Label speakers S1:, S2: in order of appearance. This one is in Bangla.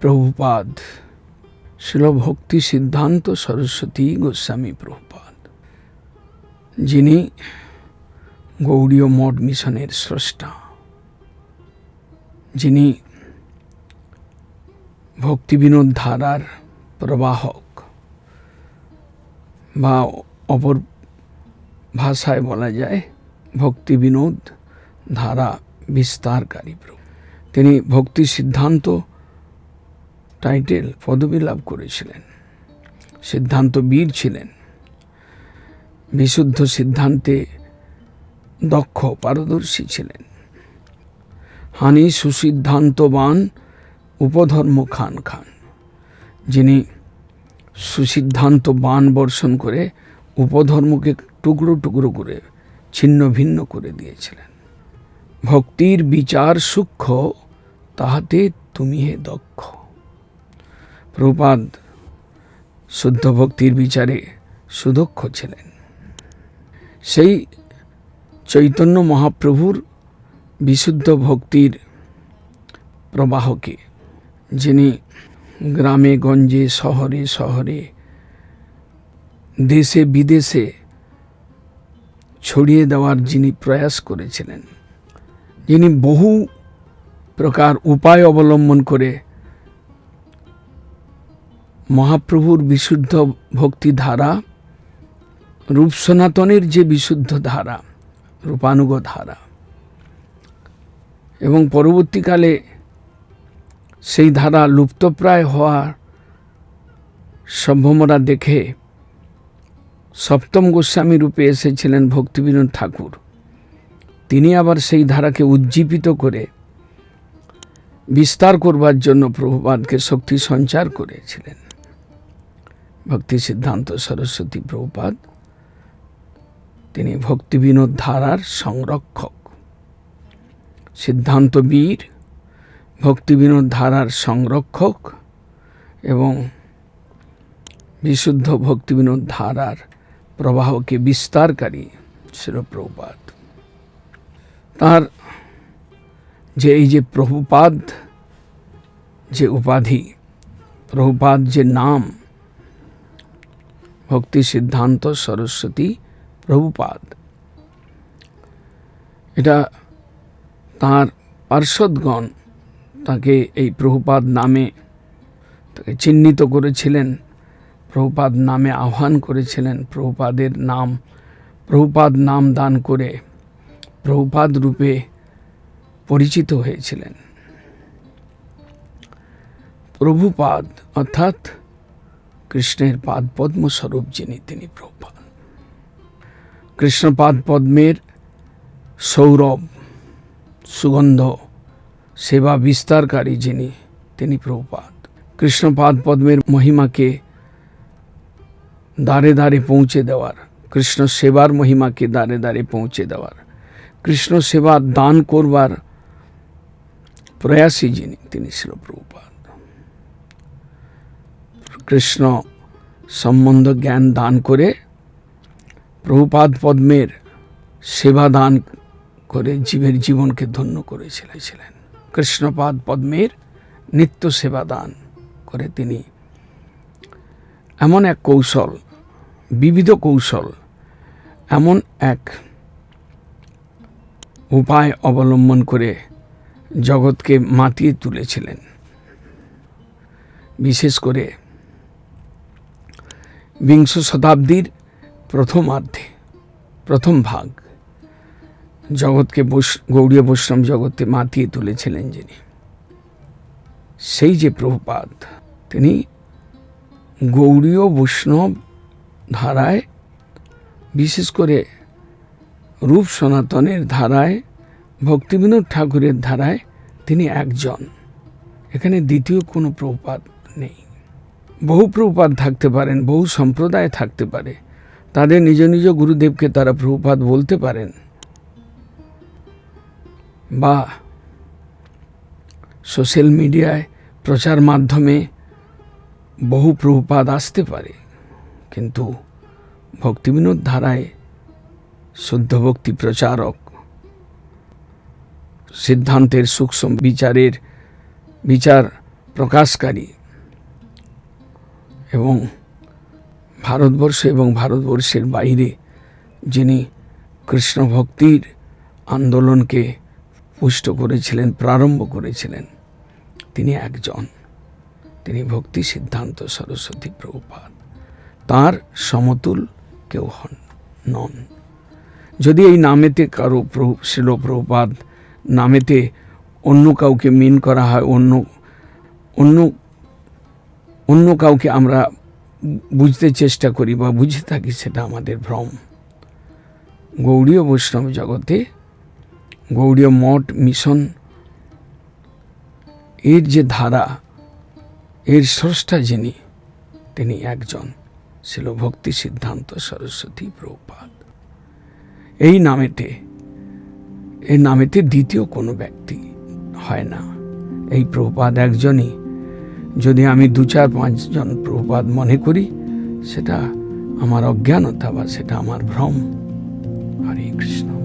S1: প্রভুপাদ। শিল ভক্তি সিদ্ধান্ত সরস্বতী গোস্বামী প্রভুপাদ। যিনি গৌড়ীয় মঠ মিশনের স্রষ্টা। যিনি ভক্তিবিনোদ ধারার প্রবাহক। বা অপর ভাষায় বলা যায় ভক্তি বিনোদ ধারা বিস্তারকারী প্রভু। তিনি ভক্তি সিদ্ধান্ত টাইটেল পদবি লাভ করেছিলেন। সিদ্ধান্ত বীর ছিলেন। বিশুদ্ধ সিদ্ধান্তে দক্ষ পারদর্শী ছিলেন। হানি সুসিদ্ধান্তবান উপধর্ম খান খান, যিনি সুসিদ্ধান্ত বান বর্ষণ করে উপধর্মকে টুকরো টুকরো করে ছিন্ন ভিন্ন করে দিয়েছিলেন। ভক্তির বিচার সূক্ষ্ম, তাহাতে তুমি হে দক্ষ। প্রপাদ শুদ্ধ ভক্তির বিচারে সুদক্ষ ছিলেন। সেই চৈতন্য মহাপ্রভুর বিশুদ্ধ ভক্তির প্রবাহকে, যিনি গ্রামে, গঞ্জে, শহরে শহরে, দেশে, বিদেশে ছড়িয়ে দেওয়ার যিনি প্রয়াস করেছিলেন, যিনি বহু প্রকার উপায় অবলম্বন করে মহাপ্রভুর বিশুদ্ধ ভক্তি ধারা, রূপ সনাতনের যে বিশুদ্ধ ধারা, রূপানুগ ধারা। এবং পরবর্তীকালে সেই ধারা লুপ্তপ্রায় হওয়ার সম্ভবনা দেখে সপ্তম গোস্বামী রূপে এসেছিলেন ভক্তিবিনোদ ঠাকুর। তিনি আবার সেই ধারাকে উজ্জীবিত করে বিস্তার করবার জন্য প্রভুপাদকে শক্তি সঞ্চার করেছিলেন। ভক্তি সিদ্ধান্ত সরস্বতী প্রভুপাদ। তিনি ভক্তিবিনোদ ধারার সংরক্ষক। সিদ্ধান্ত বীর, ভক্তিবিনোদ ধারার সংরক্ষক এবং বিশুদ্ধ ভক্তিবিনোদ ধারার প্রবাহকে বিস্তারকারী শিরপ্রভুপাদ তার যে এই যে প্রভুপাদ, যে উপাধি, প্রভুপাদ যে নাম ভক্তি সিদ্ধান্ত সরস্বতী প্রভুপাদ। এটা তার পার্শ্বদগণ তাকে এই প্রভুপাদ নামে তাকে চিহ্নিত করেছিলেন, প্রভুপাদ নামে আহ্বান করেছিলেন, প্রভুপাদের নাম, প্রভুপাদ নাম দান করে প্রভুপাদ রূপে পরিচিত হয়েছিলেন। প্রভুপাদ অর্থাৎ কৃষ্ণের পাদ পদ্ম স্বরূপ যিনি, তিনি প্রভুপাদ। কৃষ্ণপাদ পদ্মের সৌরভ, সুগন্ধ, সেবা বিস্তারকারী যিনি, তিনি প্রভুপাদ। কৃষ্ণপাদ পদ্মের মহিমাকে দ্বারে দ্বারে পৌঁছে দেওয়ার, কৃষ্ণ সেবার মহিমাকে দ্বারে দ্বারে পৌঁছে দেওয়ার, কৃষ্ণ সেবা দান করবার প্রয়াসী যিনি, তিনি ছিল প্রভুপাদ। কৃষ্ণ সম্বন্ধ জ্ঞান দান করে প্রভুপাদ পদ্মের সেবা দান করে জীবের জীবনকে ধন্য করেছিলেন কৃষ্ণপাদ পদ্মের নিত্য সেবা দান করে তিনি। এমন এক কৌশল, বিবিধ কৌশল, এমন এক উপায় অবলম্বন করে জগৎকে মাতিয়ে তুলেছিলেন। বিশেষ করে বিংশ শতাব্দীর প্রথমার্ধে, প্রথম ভাগ। জগৎকে গৌড়ীয় বৈষ্ণব জগতে মাতিয়ে তুলেছিলেন যিনি। সেই যে প্রভুপাদ, তিনি গৌড়ীয় বৈষ্ণব ধারায়, বিশেষ করে রূপ সনাতনের ধারায়, ভক্তিবিনোদ ঠাকুরের ধারায় তিনি একজন। এখানে দ্বিতীয় কোনো প্রভুপাত নেই। বহু প্রভুপাত থাকতে পারেন, বহু সম্প্রদায় থাকতে পারে। তাদের নিজ নিজ গুরুদেবকে তারা প্রভুপাত বলতে পারেন। বা সোশ্যাল মিডিয়ায় প্রচার মাধ্যমে বহু প্রভুপাদ আসতে পারে, কিন্তু ভক্তিবিনোদ ধারায় শুদ্ধ ভক্তি প্রচারক সিদ্ধান্তের সূক্ষ্ম বিচারের বিচার প্রকাশকারী এবং ভারতবর্ষ এবং ভারতবর্ষের বাইরে যিনি কৃষ্ণ ভক্তির আন্দোলনকে পুষ্ট করেছিলেন, প্রারম্ভ করেছিলেন, তিনি একজন। তিনি ভক্তি সিদ্ধান্ত সরস্বতী প্রভুপাদ। তার সমতুল কেউ হন, নন। যদি এই নামেতে কারও প্রভু শিল প্রভুপাদ নামেতে অন্য কাউকে মিন করা হয়, অন্য অন্য অন্য কাউকে আমরা বুঝতে চেষ্টা করি বা বুঝে থাকি সেটা আমাদের ভ্রম। গৌড়ীয় বৈষ্ণব জগতে গৌড়ীয় মঠ, মিশন, এর যে ধারা, এর স্রষ্টা যিনি, তিনি একজন, ছিল ভক্তি সিদ্ধান্ত সরস্বতী প্রভুপাদ। এই নামেতে এই নামেতে দ্বিতীয় কোনো ব্যক্তি হয় না। এই প্রভুপাদ একজনই যদি আমি দু চার পাঁচজন প্রভুপাদ মনে করি, সেটা আমার অজ্ঞানতা বা সেটা আমার ভ্রম। হরে কৃষ্ণ।